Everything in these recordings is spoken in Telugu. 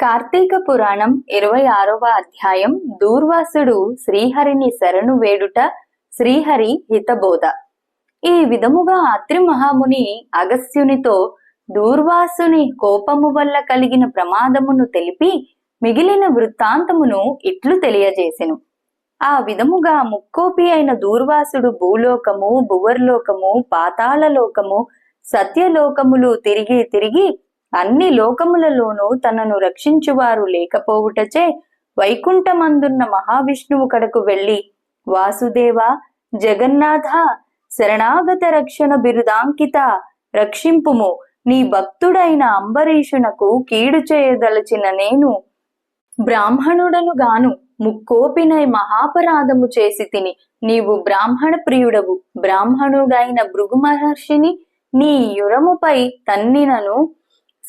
కార్తీక పురాణం ఇరవై ఆరవ అధ్యాయం దూర్వాసుడు శ్రీహరిని శరణు వేడుట శ్రీహరి హితబోధ. ఈ విధముగా అత్రి మహాముని అగస్త్యునితో దూర్వాసుని కోపము వల్ల కలిగిన ప్రమాదమును తెలిపి మిగిలిన వృత్తాంతమును ఇట్లు తెలియజేసెను. ఆ విధముగా ముక్కోపి అయిన దూర్వాసుడు భూలోకము భువర్లోకము పాతాళలోకము సత్యలోకములు తిరిగి తిరిగి అన్ని లోకములలోనూ తనను రక్షించువారు లేకపోవుటచే వైకుంఠమందున్న మహావిష్ణువు కడకు వెళ్ళి వాసుదేవ జగన్నాథ శరణాగత రక్షణ బిరుదాంకిత రక్షింపుము. నీ భక్తుడైన అంబరీషునకు కీడు చేయదలచిన నేను బ్రాహ్మణుడను గాను ముక్కోపినై మహాపరాధము చేసి తిని నీవు బ్రాహ్మణ ప్రియుడవు. బ్రాహ్మణుడైన భృగు మహర్షిని నీ యురముపై తన్నినను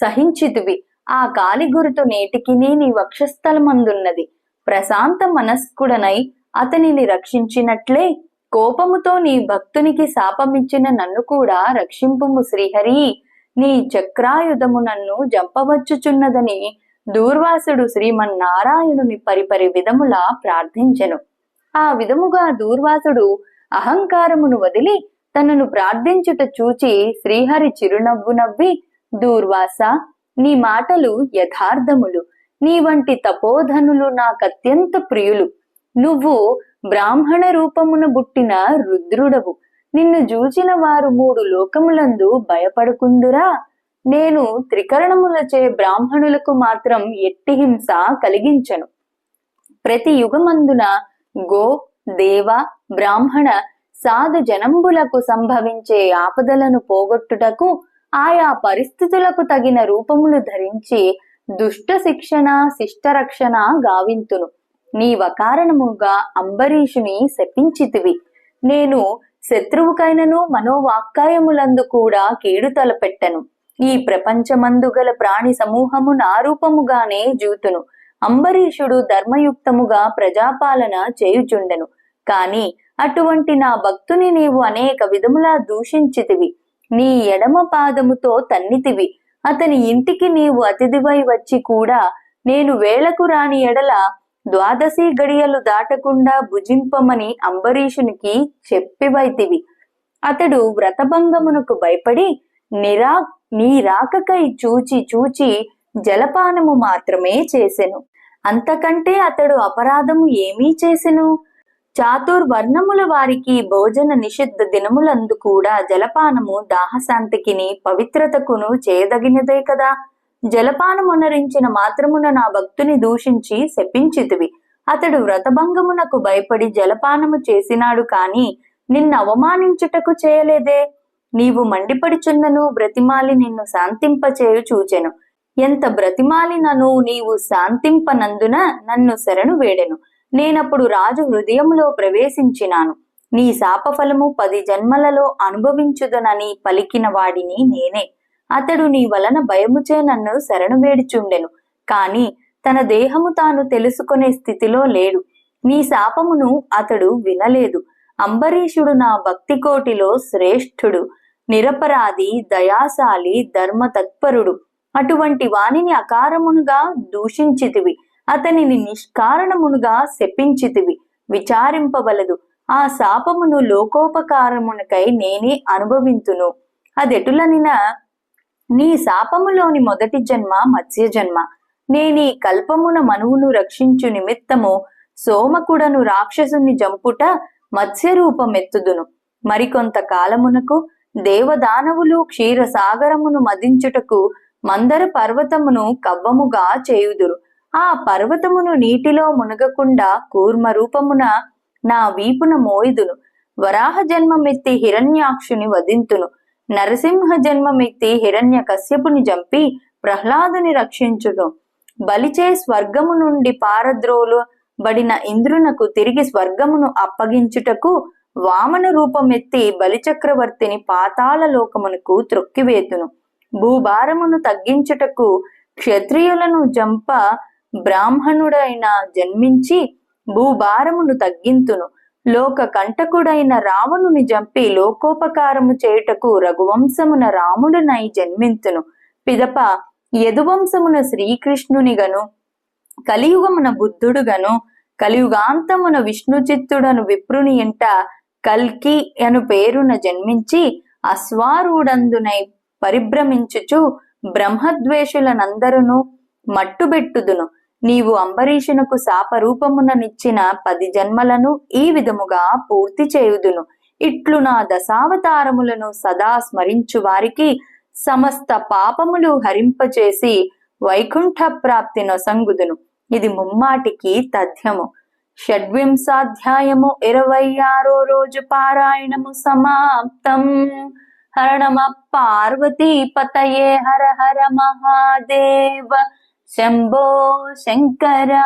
సహించితివి. ఆ కాలి గురుతు నీ వక్షస్థలమందున్నది. ప్రశాంత మనస్కుడనై అతనిని రక్షించినట్లే కోపముతో నీ భక్తునికి శాపమిచ్చిన నన్ను కూడా రక్షింపుము శ్రీహరి. నీ చక్రాయుధము నన్ను జంపవచ్చుచున్నదని దూర్వాసుడు శ్రీమన్నారాయణుని పరిపరి విధములా ప్రార్థించెను. ఆ విధముగా దూర్వాసుడు అహంకారమును వదిలి తనను ప్రార్థించుట చూచి శ్రీహరి చిరునవ్వు నవ్వి దూర్వాస నీ మాటలు యథార్థములు. నీ వంటి తపోధనులు నాకత్యంత ప్రియులు. నువ్వు బ్రాహ్మణ రూపమున బుట్టిన రుద్రుడవు. నిన్ను జూచిన వారు మూడు లోకములందు భయపడుకుందురా. నేను త్రికరణములచే బ్రాహ్మణులకు మాత్రం ఎట్టి హింస కలిగించను. ప్రతి యుగమందున గో దేవ బ్రాహ్మణ సాధు జనంబులకు సంభవించే ఆపదలను పోగొట్టుటకు ఆయా పరిస్థితులకు తగిన రూపములు ధరించి దుష్ట శిక్షణ శిష్టరక్షణ గావింతును. నీవకారణముగా అంబరీషుని శపించితివి. నేను శత్రువుకైనను మనోవాక్కాయములందు కూడా కీడు తలపెట్టను. ఈ ప్రపంచమందు గల ప్రాణి సమూహము నా రూపముగానే జూతును. అంబరీషుడు ధర్మయుక్తముగా ప్రజాపాలన చేయుచుండెను. కాని అటువంటి నా భక్తుని నీవు అనేక విధములా దూషించితివి. నీ ఎడమ పాదముతో తన్నితివి. అతని ఇంటికి నీవు అతిథివై వచ్చి కూడా నేను వేళకు రాని ఎడల ద్వాదశి గడియలు దాటకుండా భుజింపమని అంబరీషునికి చెప్పివైతివి. అతడు వ్రతభంగమునకు భయపడి నిరా నీ రాకకై చూచి చూచి జలపానము మాత్రమే చేసెను. అంతకంటే అతడు అపరాధము ఏమీ చేసెను? చాతుర్వర్ణముల వారికి భోజన నిషిద్ధ దినములందు కూడా జలపానము దాహశాంతికిని పవిత్రతకును చేయదగినదే కదా. జలపానమునరించిన మాత్రమున నా భక్తుని దూషించి శపించితివి. అతడు వ్రతభంగమునకు భయపడి జలపానము చేసినాడు కాని నిన్ను అవమానించుటకు చేయలేదే. నీవు మండిపడుచున్నను బ్రతిమాలి నిన్ను శాంతింపచేయు చూచెను. ఎంత బ్రతిమాలినను నీవు శాంతింపనందున నన్ను శరణు వేడెను. నేనప్పుడు రాజు హృదయంలో ప్రవేశించినాను. నీ శాపఫలము పది జన్మలలో అనుభవించుదనని పలికిన వాడిని నేనే. అతడు నీ వలన భయముచే నన్ను శరణు వేడిచుండెను. కాని తన దేహము తాను తెలుసుకునే స్థితిలో లేడు. నీ శాపమును అతడు వినలేదు. అంబరీషుడు నా భక్తి కోటిలో శ్రేష్ఠుడు. నిరపరాధి దయాశాలి ధర్మ తత్పరుడు అటువంటి వానిని అకారమునుగా దూషించితివి. అతనిని నిష్కారణమునుగా శపించితివి. విచారింపవలదు. ఆ శాపమును లోకోపకారమునకై నేనే అనుభవింతును. అదెటులనిన నీ శాపములోని మొదటి జన్మ మత్స్య జన్మ. నేనీ కల్పమున మనువును రక్షించు నిమిత్తము సోమకుడను రాక్షసుని జంపుట మత్స్య రూపమెత్తుదును మరికొంత కాలమునకు దేవదానవులు క్షీరసాగరమును మదించుటకు మందర పర్వతమును కవ్వముగా చేయుదురు. ఆ పర్వతమును నీటిలో మునగకుండా కూర్మ రూపమున నా వీపున మోయిదును. వరాహ జన్మమెత్తి హిరణ్యాక్షుని వధింతును. నరసింహ జన్మమెత్తి హిరణ్య కశ్యపుని జంపి ప్రహ్లాదుని రక్షించును. బలిచే స్వర్గము నుండి పారద్రోలు బడిన ఇంద్రునకు తిరిగి స్వర్గమును అప్పగించుటకు వామన రూపమెత్తి బలిచక్రవర్తిని పాతాళ లోకమునకు త్రొక్కివేతును. భూభారమును తగ్గించుటకు క్షత్రియులను జంప బ్రాహ్మణుడైన జన్మించి భూభారమును తగ్గింతును. లోక కంటకుడైన రావణుని జంపి లోకోపకారము చేయుటకు రఘువంశమున రాముడునై జన్మింతును. పిదప యదువంశమున శ్రీకృష్ణునిగను కలియుగమున బుద్ధుడుగను కలియుగాంతమున విష్ణుచిత్తుడను విప్రుని ఇంట కల్కి అను పేరున జన్మించి అశ్వారూఢందునై పరిభ్రమించుచు బ్రహ్మద్వేషులనందరును మట్టుబెట్టుదును. నీవు అంబరీషునకు శాపరూపముననిచ్చిన పది జన్మలను ఈ విధముగా పూర్తి చేయుదును. ఇట్లు నా దశావతారములను సదా స్మరించు వారికి సమస్త పాపములు హరింపచేసి వైకుంఠ ప్రాప్తి నొసంగుదును. ఇది ముమ్మాటికి తథ్యము. షడ్వింశాధ్యాయము ఇరవై ఆరో రోజు పారాయణము సమాప్తం. హర నమ పార్వతీ పతయే హర హర మహాదేవ. शम्भो शङ्करा